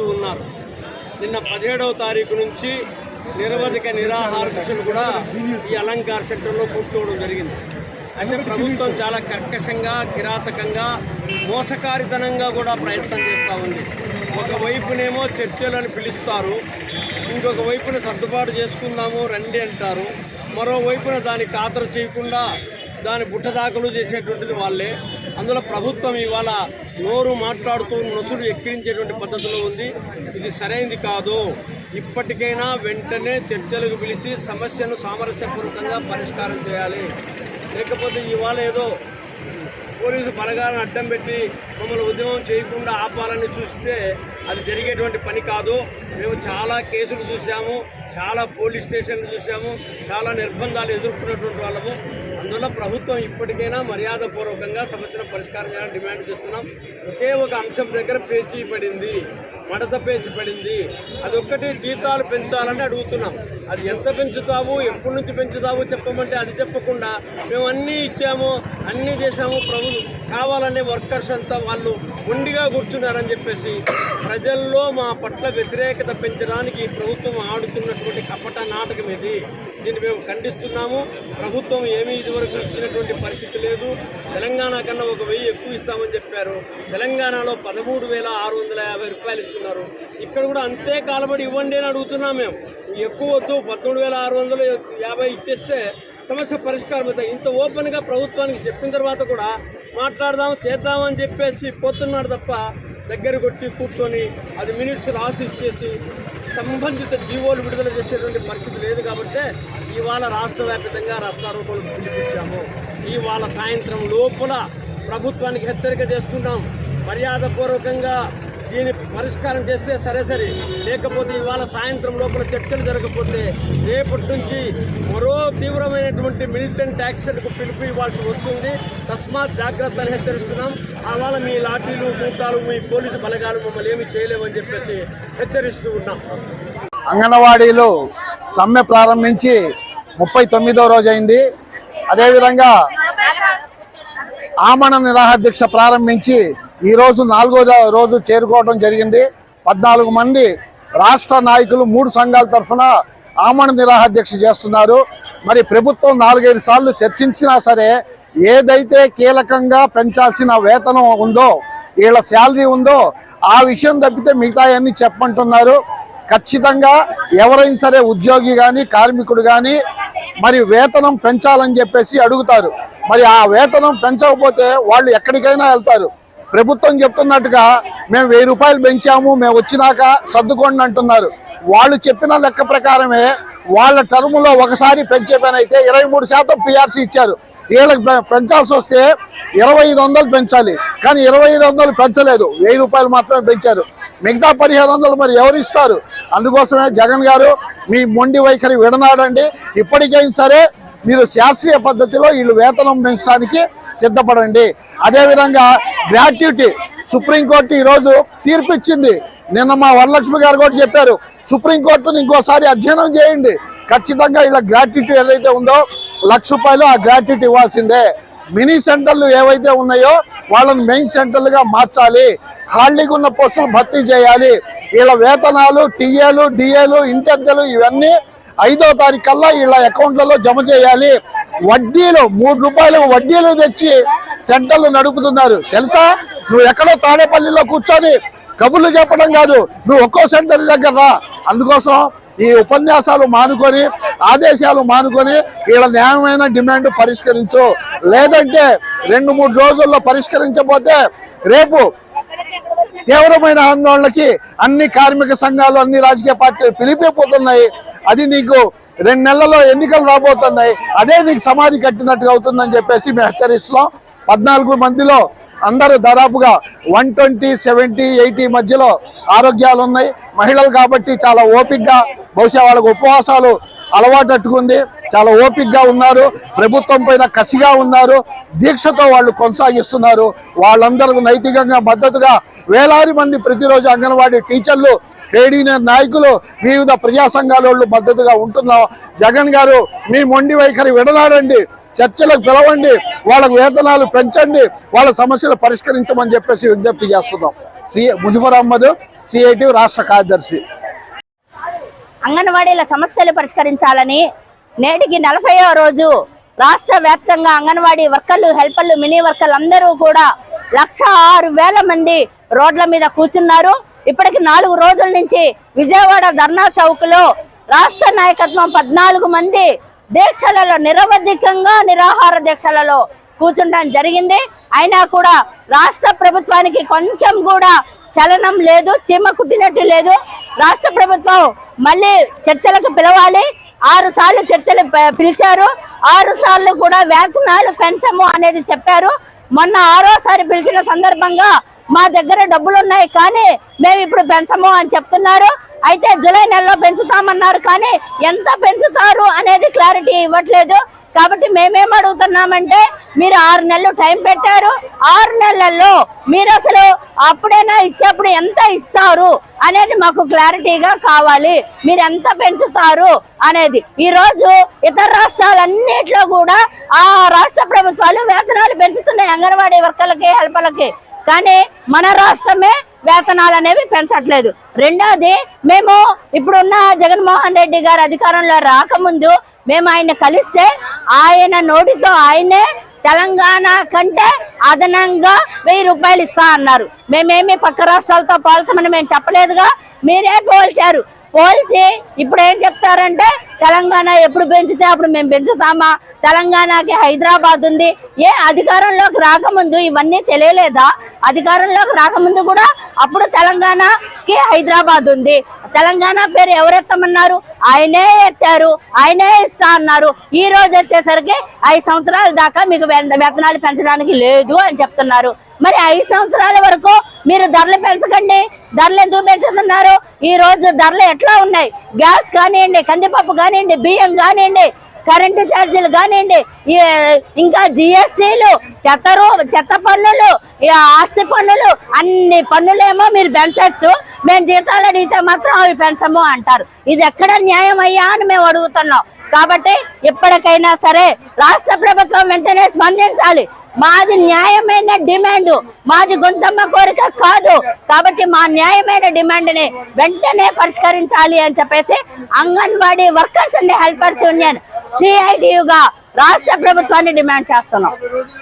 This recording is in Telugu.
చేస్తూ ఉన్నారు. నిన్న పదిహేడవ తారీఖు నుంచి నిరవధిక నిరాహార దశలు కూడా ఈ అలంకార సెంటర్లో కూర్చోవడం జరిగింది. అయితే ప్రభుత్వం చాలా కర్కశంగా కిరాతకంగా మోసకారితనంగా కూడా ప్రయత్నం చేస్తూ ఉంది. ఒకవైపునేమో చర్చలను పిలుస్తారు ఇంకొక వైపున సర్దుబాటు చేసుకుందాము రండి అంటారు. మరోవైపున దాన్ని ఖాతరు చేయకుండా దాని బుట్టదాఖలు చేసేటువంటిది వాళ్ళే. అందులో ప్రభుత్వం ఇవాళ నోరు మాట్లాడుతూ నొసులు ఎక్కిరించేటువంటి పద్ధతిలో ఉంది. ఇది సరైనది కాదు. ఇప్పటికైనా వెంటనే చర్చలకు పిలిచి సమస్యను సామరస్యపూర్వకంగా పరిష్కారం చేయాలి. లేకపోతే ఇవాళ ఏదో పోలీసు బలగాలను అడ్డం పెట్టి మమ్మల్ని ఉద్యమం చేయకుండా ఆపాలని చూస్తే అది జరిగేటువంటి పని కాదు. మేము చాలా కేసులు చూసాము చాలా పోలీస్ స్టేషన్లు చూసాము చాలా నిర్బంధాలు ఎదుర్కొన్నటువంటి వాళ్ళము. అందువల్ల ప్రభుత్వం ఇప్పటికైనా మర్యాదపూర్వకంగా సమస్యను పరిష్కారం చేయాలని డిమాండ్ చేస్తున్నాం. ఒకే ఒక అంశం దగ్గర పేచీ పడింది మడత పేచి పడింది. అది ఒక్కటి జీతాలు పెంచాలని అడుగుతున్నాం. అది ఎంత పెంచుతావు ఎప్పటి నుంచి పెంచుతావు చెప్పమంటే అది చెప్పకుండా మేము అన్నీ ఇచ్చాము అన్నీ చేసాము ప్రభుత్వం కావాలనే వర్కర్స్ అంతా వాళ్ళు ఉండిగా కూర్చున్నారని చెప్పేసి ప్రజల్లో మా పట్ల వ్యతిరేకత పెంచడానికి ప్రభుత్వం ఆడుతున్నటువంటి కపట నాటకం ఇది. దీన్ని మేము ఖండిస్తున్నాము. ప్రభుత్వం ఏమీ ఇదివరకు ఇచ్చినటువంటి పరిస్థితి లేదు. తెలంగాణ కన్నా ఒక వెయ్యి ఎక్కువ ఇస్తామని చెప్పారు. తెలంగాణలో పదమూడు వేల ఆరు వందల యాభై రూపాయలు ఇస్తున్నారు. ఇక్కడ కూడా అంతే కాలబడి ఇవ్వండి అని అడుగుతున్నాం మేము. ఎక్కువ వద్దు పదమూడు వేల ఆరు వందలు యాభై ఇచ్చేస్తే సమస్య పరిష్కారం అవుతాయి. ఇంత ఓపెన్గా ప్రభుత్వానికి చెప్పిన తర్వాత కూడా మాట్లాడదాం చేద్దామని చెప్పేసి పోతున్నాడు తప్ప దగ్గరకు వచ్చి కూర్చొని అది మినిట్స్ రాసి ఇచ్చేసి సంబంధిత జీవోలు విడుదల చేసేటువంటి పరిస్థితి లేదు కాబట్టి ఇవాళ రాష్ట్ర వ్యాప్తంగా రస్తారోకోలు పిలిపించాము ఇవాళ సాయంత్రం లోపల ప్రభుత్వానికి హెచ్చరిక చేస్తున్నాం. మర్యాదపూర్వకంగా దీని పరిష్కారం చేస్తే సరే సరే. లేకపోతే ఇవాళ సాయంత్రం లోపల చర్చలు జరగకపోతే రేపటి నుంచి మరో తీవ్రమైనటువంటి మిలిటెంట్ యాక్షన్కు పిలుపు ఇవ్వాల్సి వస్తుంది. తస్మాత్ జాగ్రత్త అని హెచ్చరిస్తున్నాం. అవాళ మీ లాఠీలు కూటాలు మీ పోలీసు బలగాలు మమ్మల్ని ఏమి చేయలేమని చెప్పేసి హెచ్చరిస్తూ ఉన్నాం. అంగన్వాడీలు సమ్మె ప్రారంభించి ముప్పై తొమ్మిదో రోజు అయింది. అదేవిధంగా ఆమణ నిరాహార దీక్ష ప్రారంభించి ఈరోజు నాలుగో రోజు చేరుకోవడం జరిగింది. పద్నాలుగు మంది రాష్ట్ర నాయకులు మూడు సంఘాల తరఫున ఆమరణ నిరాహాధ్యక్ష చేస్తున్నారు. మరి ప్రభుత్వం నాలుగైదు సార్లు చర్చించినా సరే ఏదైతే కీలకంగా పెంచాల్సిన వేతనం ఉందో వీళ్ళ శాలరీ ఉందో ఆ విషయం తప్పితే మిగతా అన్ని చెప్పమంటున్నారు. ఖచ్చితంగా ఎవరైనా సరే ఉద్యోగి కానీ కార్మికుడు కానీ మరి వేతనం పెంచాలని చెప్పేసి అడుగుతారు. మరి ఆ వేతనం పెంచకపోతే వాళ్ళు ఎక్కడికైనా వెళ్తారు. ప్రభుత్వం చెప్తున్నట్టుగా మేము వెయ్యి రూపాయలు పెంచాము మేము వచ్చినాక సర్దుకోండి అంటున్నారు. వాళ్ళు చెప్పిన లెక్క ప్రకారమే వాళ్ళ టర్ములో ఒకసారి పెంచే పని అయితే ఇరవై మూడు శాతం పిఆర్సీ ఇచ్చారు. వీళ్ళకి పె- పెంచాల్సి వస్తే ఇరవై ఐదు వందలు పెంచాలి. కానీ ఇరవై ఐదు వందలు పెంచలేదు. వెయ్యి రూపాయలు మాత్రమే పెంచారు. మిగతా పదిహేను వందలు మరి ఎవరు ఇస్తారు? అందుకోసమే జగన్ గారు మీ మొండి వైఖరి విడనాడండి. ఇప్పటికైనా సరే మీరు శాస్త్రీయ పద్ధతిలో వీళ్ళు వేతనం పెంచడానికి సిద్ధపడండి. అదేవిధంగా గ్రాట్యుటీ సుప్రీంకోర్టు ఈరోజు తీర్పు ఇచ్చింది నిన్న మా వరలక్ష్మి గారు కూడా చెప్పారు సుప్రీంకోర్టును ఇంకోసారి అధ్యయనం చేయండి. ఖచ్చితంగా ఇలా గ్రాట్యుటీ ఏదైతే ఉందో లక్ష రూపాయలు ఆ గ్రాట్యుటీ ఇవ్వాల్సిందే. మినీ సెంటర్లు ఏవైతే ఉన్నాయో వాళ్ళని మెయిన్ సెంటర్లుగా మార్చాలి. ఖాళీగా ఉన్న పోస్టులు భర్తీ చేయాలి. వీళ్ళ వేతనాలు టీఏలు డిఏలు ఇంటెద్దలు ఇవన్నీ ఐదో తారీఖు కల్లా వీళ్ళ అకౌంట్లలో జమ చేయాలి. వడ్డీలు మూడు రూపాయలు వడ్డీలు తెచ్చి సెంటర్లు నడుపుతున్నారు. తెలుసా? నువ్వు ఎక్కడో తాడేపల్లిలో కూర్చొని కబుర్లు చెప్పడం కాదు. నువ్వు ఒక్కో సెంటర్ దగ్గర రా. అందుకోసం ఈ ఉపన్యాసాలు మానుకొని ఆదేశాలు మానుకొని వీళ్ళ న్యాయమైన డిమాండ్ పరిష్కరించు. లేదంటే రెండు మూడు రోజుల్లో పరిష్కరించకపోతే రేపు తీవ్రమైన ఆందోళనకి అన్ని కార్మిక సంఘాలు అన్ని రాజకీయ పార్టీలు పిలిపిపోతున్నాయి అది నీకు రెండు నెలల్లో ఎన్నికలు రాబోతున్నాయి. అదే నీకు సమాధి కట్టినట్టుగా అవుతుందని చెప్పేసి మేము హెచ్చరిస్తున్నాం. పద్నాలుగు మందిలో అందరూ దాదాపుగా వన్ ట్వంటీ సెవెంటీ ఎయిటీ మధ్యలో ఆరోగ్యాలు ఉన్నాయి. మహిళలు కాబట్టి చాలా ఓపిక్గా బహుశా వాళ్ళకు ఉపవాసాలు అలవాటట్టుకుంది చాలా ఓపిక్గా ఉన్నారు. ప్రభుత్వం పైన కసిగా ఉన్నారు. దీక్షతో వాళ్ళు కొనసాగిస్తున్నారు. వాళ్ళందరూ నైతికంగా మద్దతుగా వేలాది మంది ప్రతిరోజు అంగన్వాడీ టీచర్లు ట్రేడ్ నాయకులు వివిధ ప్రజా సంఘాల వాళ్ళు మద్దతుగా ఉంటున్నాం. జగన్ గారు మీ మొండి వైఖరి విడనాడండి చర్చలకు పిలవండి వాళ్ళకు వేతనాలు పెంచండి వాళ్ళ సమస్యలు పరిష్కరించమని చెప్పేసి విజ్ఞప్తి చేస్తున్నాం. సి ముజఫర్ అహ్మద్ సిఐటి రాష్ట్ర కార్యదర్శి. అంగన్వాడీల సమస్యలు పరిష్కరించాలని నేటికి నలభైవ రోజు రాష్ట్ర వ్యాప్తంగా అంగన్వాడీ వర్కర్లు హెల్పర్లు మినీ వర్కర్లు అందరూ కూడా లక్ష ఆరు వేల మంది రోడ్ల మీద కూర్చున్నారు. ఇప్పటికి నాలుగు రోజుల నుంచి విజయవాడ ధర్నా చౌక్లో రాష్ట్ర నాయకత్వం పద్నాలుగు మంది దీక్షలలో నిరవధికంగా నిరాహార దీక్షలలో కూర్చుండడం జరిగింది. అయినా కూడా రాష్ట్ర ప్రభుత్వానికి కొంచెం కూడా చలనం లేదు చీమ కుట్టినట్టు లేదు. రాష్ట్ర ప్రభుత్వం మళ్ళీ చర్చలకు పిలవాలి. ఆరు సార్లు చర్చలు పిలిచారు. ఆరు సార్లు కూడా వేతనాలు పెంచము అనేది చెప్పారు. మొన్న ఆరోసారి పిలిచిన సందర్భంగా మా దగ్గర డబ్బులు ఉన్నాయి కానీ మేము ఇప్పుడు పెంచము అని చెప్తున్నారు. అయితే జూలై నెలలో పెంచుతామన్నారు కానీ ఎంత పెంచుతారు అనేది క్లారిటీ ఇవ్వట్లేదు. కాబట్టి మేమేం అడుగుతున్నామంటే మీరు ఆరు నెలలు టైం పెట్టారు. ఆరు నెలల్లో మీరు అసలు అప్పుడైనా ఇచ్చేప్పుడు ఎంత ఇస్తారు అనేది మాకు క్లారిటీగా కావాలి. మీరు ఎంత పెంచుతారు అనేది. ఈరోజు ఇతర రాష్ట్రాలన్నింటిలో కూడా ఆ రాష్ట్ర ప్రభుత్వాలు వేతనాలు పెంచుతున్నాయి అంగన్వాడీ వర్కర్లకి హెల్పర్లకి. కానీ మన రాష్ట్రమే వేతనాలు అనేవి పెంచట్లేదు. రెండోది మేము ఇప్పుడున్న జగన్మోహన్ రెడ్డి గారు అధికారంలో రాకముందు మేము ఆయన కలిస్తే ఆయన నోటితో ఆయనే తెలంగాణ కంటే అదనంగా వెయ్యి రూపాయలు ఇస్తా అన్నారు. మేమేమి పక్క రాష్ట్రాలతో పోల్చమని మేము చెప్పలేదుగా మీరే పోల్చారు. పోల్చి ఇప్పుడు ఏం చెప్తారంటే తెలంగాణ ఎప్పుడు పెంచితే అప్పుడు మేము పెంచుతామా? తెలంగాణకి హైదరాబాద్ ఉంది. ఏ అధికారంలోకి రాకముందు ఇవన్నీ తెలియలేదా? అధికారంలోకి రాకముందు కూడా అప్పుడు తెలంగాణకి హైదరాబాద్ ఉంది. తెలంగాణ పేరు ఎవరెత్తమన్నారు? ఆయనే ఎత్తారు ఆయనే ఇస్తా అన్నారు. ఈ రోజు వచ్చేసరికి ఐదు సంవత్సరాల దాకా మీకు వేతనాలు పెంచడానికి లేదు అని చెప్తున్నారు. మరి ఐదు సంవత్సరాల వరకు మీరు ధరలు పెంచకండి. ధరలు ఎందుకు పెంచుతున్నారు? ఈ రోజు ధరలు ఎట్లా ఉన్నాయి? గ్యాస్ కానివ్వండి కందిపప్పు కానివ్వండి బియ్యం కానివ్వండి కరెంటు ఛార్జీలు కానివ్వండి ఇంకా జిఎస్టీలు చెత్తరు చెత్త పన్నులు ఈ ఆస్తి పన్నులు అన్ని పన్నులేమో మీరు పెంచచ్చు. మేము జీతాలు అడిగితే మాత్రం అవి పెంచము అంటారు. ఇది ఎక్కడ న్యాయం అయ్యా అని మేము అడుగుతున్నాం. కాబట్టి ఎప్పటికైనా సరే రాష్ట్ర ప్రభుత్వం వెంటనే స్పందించాలి. మాది న్యాయమైన డిమాండ్. మాది గొంతమ్మ కోరిక కాదు. కాబట్టి మా న్యాయమైన డిమాండ్ని వెంటనే పరిష్కరించాలి అని చెప్పేసి anganwadi workers and helpers union సిఐటియుగా రాష్ట్ర ప్రభుత్వాన్ని డిమాండ్ చేస్తున్నాం.